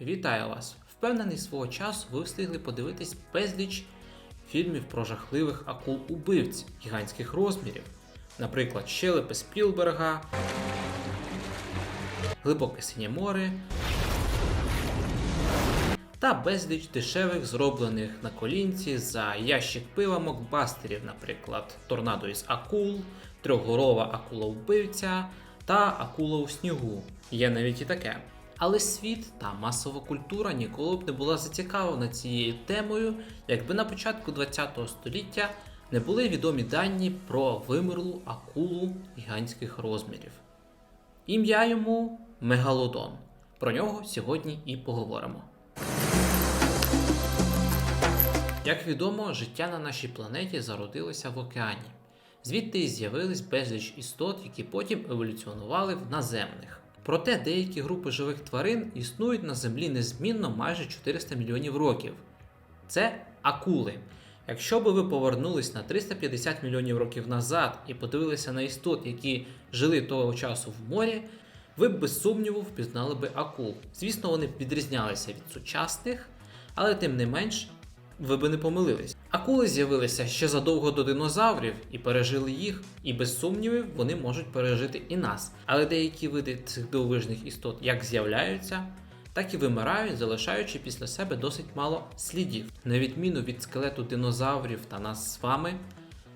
вітаю вас! Впевнений, свого часу ви встигли подивитись безліч фільмів про жахливих акул-убивць гігантських розмірів. Наприклад, Щелепи Спілберга, Глибоке синє море та безліч дешевих, зроблених на колінці за ящик пива мокбастерів, наприклад, Торнадо із акул, Трьохгорова акула-вбивця та Акула у снігу. Є навіть і таке. Але світ та масова культура ніколи б не була зацікавлена цією темою, якби на початку ХХ століття не були відомі дані про вимерлу акулу гігантських розмірів. Ім'я йому Мегалодон. Про нього сьогодні і поговоримо. Як відомо, життя на нашій планеті зародилося в океані. Звідти і з'явились безліч істот, які потім еволюціонували в наземних. Проте деякі групи живих тварин існують на Землі незмінно майже 400 мільйонів років. Це акули. Якщо би ви повернулись на 350 мільйонів років назад і подивилися на істот, які жили того часу в морі, ви б без сумніву впізнали би акул. Звісно, вони б відрізнялися від сучасних, але тим не менш ви би не помилились. Акули з'явилися ще задовго до динозаврів і пережили їх, і без сумнівів вони можуть пережити і нас. Але деякі види цих дивовижних істот як з'являються, так і вимирають, залишаючи після себе досить мало слідів. На відміну від скелету динозаврів та нас з вами,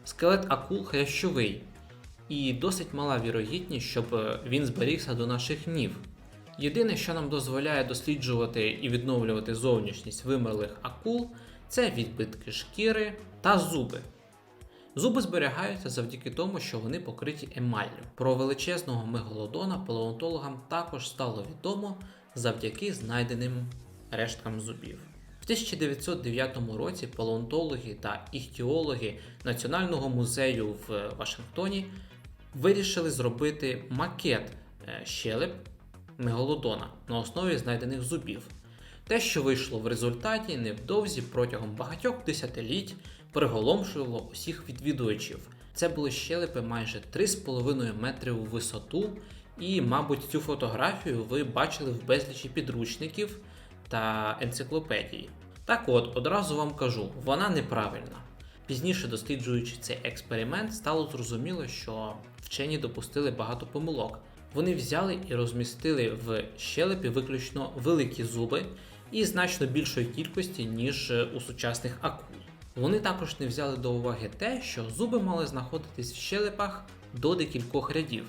скелет акул хрящовий, і досить мала вірогідність, щоб е, він зберігся до наших днів. Єдине, що нам дозволяє досліджувати і відновлювати зовнішність вимерлих акул, це відбитки шкіри та зуби. Зуби зберігаються завдяки тому, що вони покриті емаллю. Про величезного мегалодона палеонтологам також стало відомо завдяки знайденим решткам зубів. В 1909 році палеонтологи та іхтіологи Національного музею в Вашингтоні вирішили зробити макет е, щелеп мегалодона на основі знайдених зубів. Те, що вийшло в результаті, невдовзі протягом багатьох десятиліть приголомшувало усіх відвідувачів. Це були щелепи майже 3,5 метри у висоту, і, мабуть, цю фотографію ви бачили в безлічі підручників та енциклопедій. Так от, одразу вам кажу, вона неправильна. Пізніше, досліджуючи цей експеримент, стало зрозуміло, що вчені допустили багато помилок. Вони взяли і розмістили в щелепі виключно великі зуби і значно більшої кількості, ніж у сучасних акул. Вони також не взяли до уваги те, що зуби мали знаходитись в щелепах до декількох рядів.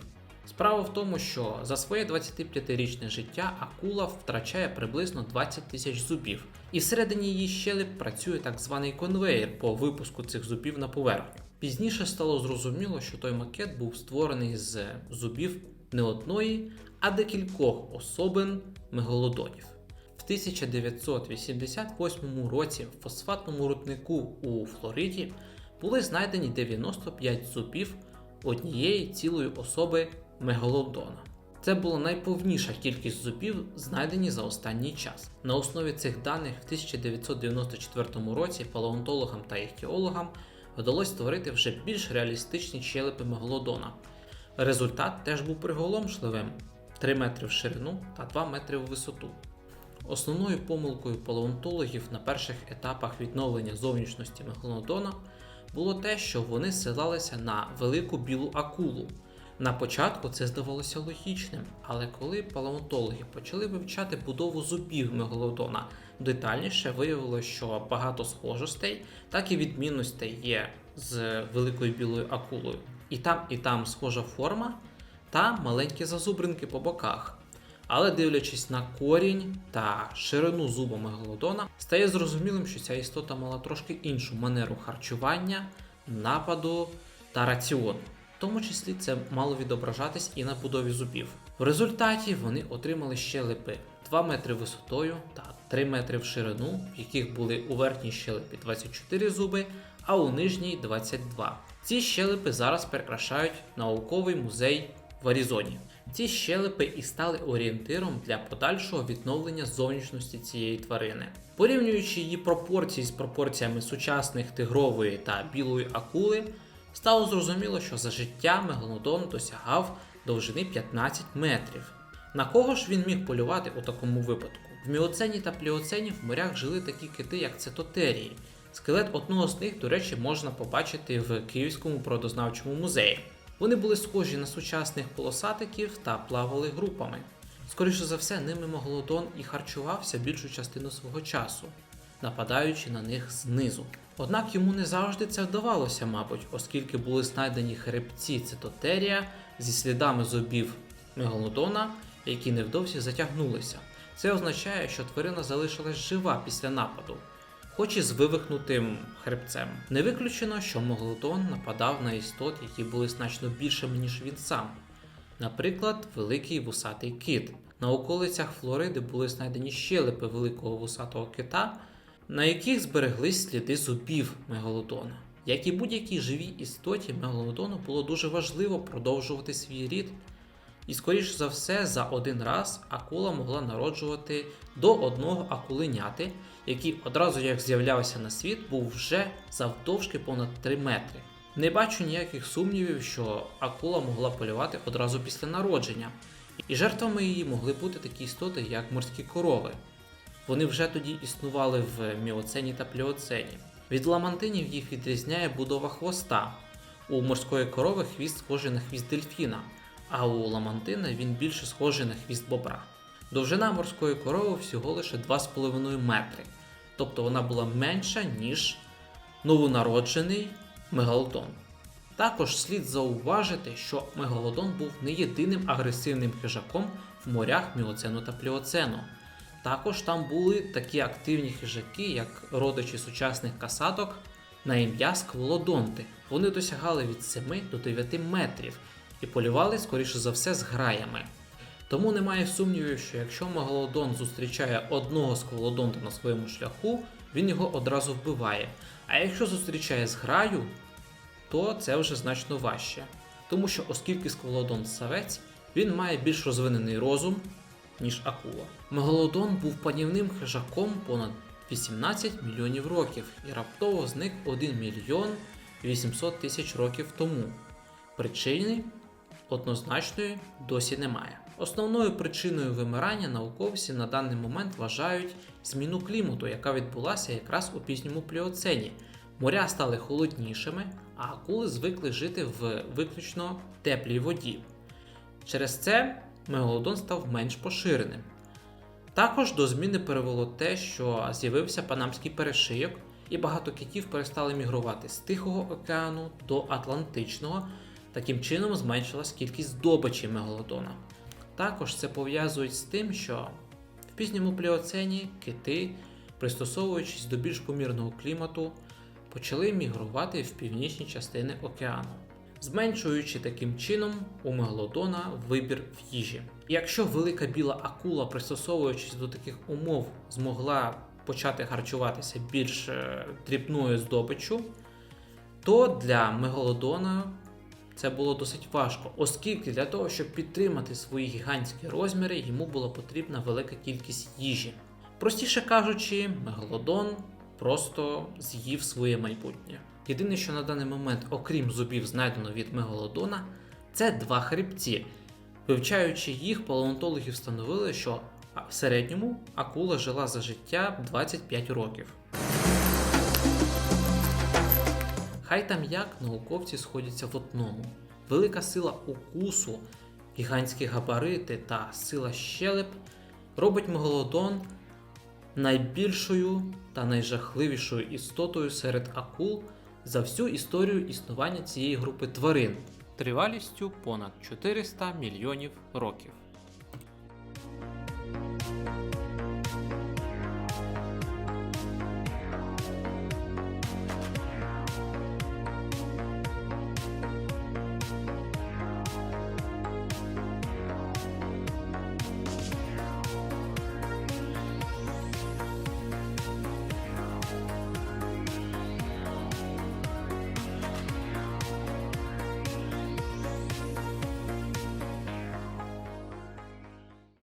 Справа в тому, що за своє 25-річне життя акула втрачає приблизно 20 тисяч зубів, і всередині її щелеп працює так званий конвеєр по випуску цих зубів на поверхню. Пізніше стало зрозуміло, що той макет був створений з зубів не одної, а декількох особин мегалодонів. В 1988 році в фосфатному руднику у Флориді були знайдені 95 зубів однієї цілої особи мегалодона. Це була найповніша кількість зубів, знайдені за останній час. На основі цих даних в 1994 році палеонтологам та іхтіологам вдалося створити вже більш реалістичні щелепи мегалодона. Результат теж був приголомшливим: 3 метри в ширину та 2 метри в висоту. Основною помилкою палеонтологів на перших етапах відновлення зовнішності мегалодона було те, що вони ссилалися на велику білу акулу. На початку це здавалося логічним, але коли палеонтологи почали вивчати будову зубів мегалодона детальніше, виявилося, що багато схожостей, так і відмінностей є з великою білою акулою. І там, і там схожа форма та маленькі зазубринки по боках. Але дивлячись на корінь та ширину зуба мегалодона, стає зрозумілим, що ця істота мала трошки іншу манеру харчування, нападу та раціону. В тому числі це мало відображатись і на будові зубів. В результаті вони отримали щелепи 2 метри висотою та 3 метри в ширину, в яких були у верхній щелепі 24 зуби, а у нижній 22. Ці щелепи зараз прикрашають науковий музей в Аризоні. Ці щелепи і стали орієнтиром для подальшого відновлення зовнішності цієї тварини. Порівнюючи її пропорції з пропорціями сучасних тигрової та білої акули, стало зрозуміло, що за життя мегалодон досягав довжини 15 метрів. На кого ж він міг полювати у такому випадку? В міоцені та пліоцені в морях жили такі кити, як цитотерії. Скелет одного з них, до речі, можна побачити в Київському природознавчому музеї. Вони були схожі на сучасних полосатиків та плавали групами. Скоріше за все, ними Моглодон і харчувався більшу частину свого часу, нападаючи на них знизу. Однак йому не завжди це вдавалося, мабуть, оскільки були знайдені хребці цитотерія зі слідами зубів мегалодона, які невдовзі затягнулися. Це означає, що тварина залишилась жива після нападу, хоч і з вивихнутим хребцем. Не виключено, що Моглодон нападав на істот, які були значно більшими, ніж він сам. Наприклад, великий вусатий кит. На околицях Флориди були знайдені щелепи великого вусатого кита, на яких збереглись сліди зубів мегалодона. Як і будь-якій живій істоті, мегалодону було дуже важливо продовжувати свій рід, і, скоріш за все, за один раз акула могла народжувати до одного акуленяти, який одразу як з'являвся на світ, був вже завдовжки понад 3 метри. Не бачу ніяких сумнівів, що акула могла полювати одразу після народження, і жертвами її могли бути такі істоти, як морські корови. Вони вже тоді існували в міоцені та пліоцені. Від ламантинів їх відрізняє будова хвоста. У морської корови хвіст схожий на хвіст дельфіна, а у ламантина він більше схожий на хвіст бобра. Довжина морської корови всього лише 2,5 метри, тобто вона була менша, ніж новонароджений мегалодон. Також слід зауважити, що мегалодон був не єдиним агресивним хижаком в морях міоцену та пліоцену. Також там були такі активні хижаки, як родичі сучасних касаток на ім'я скволодонти. Вони досягали від 7 до 9 метрів і полювали, скоріше за все, з граями. Тому немає сумнівів, що якщо мегалодон зустрічає одного скволодонта на своєму шляху, він його одразу вбиває. А якщо зустрічає зграю, то це вже значно важче. Тому що, оскільки скволодон савець, він має більш розвинений розум, ніж акула. Мегалодон був панівним хижаком понад 18 мільйонів років і раптово зник 1 мільйон 800 тисяч років тому. Причини однозначної досі немає. Основною причиною вимирання науковці на даний момент вважають зміну клімату, яка відбулася якраз у пізньому пліоцені. Моря стали холоднішими, а акули звикли жити в виключно теплій воді. Через це мегалодон став менш поширеним. Також до зміни перевело те, що з'явився Панамський перешийок, і багато китів перестали мігрувати з Тихого океану до Атлантичного. Таким чином зменшилась кількість здобичі мегалодона. Також це пов'язують з тим, що в пізньому пліоцені кити, пристосовуючись до більш помірного клімату, почали мігрувати в північні частини океану, зменшуючи таким чином у мегалодона вибір в їжі. Якщо велика біла акула, пристосовуючись до таких умов, змогла почати харчуватися більш е, дрібною здобиччю, то для мегалодона це було досить важко, оскільки для того, щоб підтримати свої гігантські розміри, йому була потрібна велика кількість їжі. Простіше кажучи, мегалодон просто з'їв своє майбутнє. Єдине, що на даний момент, окрім зубів, знайдено від мегалодона, це два хребці. Вивчаючи їх, палеонтологи встановили, що в середньому акула жила за життя 25 років. Хай там як науковці сходяться в одному. Велика сила укусу, гігантські габарити та сила щелеп робить мегалодон найбільшою та найжахливішою істотою серед акул за всю історію існування цієї групи тварин тривалістю понад 400 мільйонів років.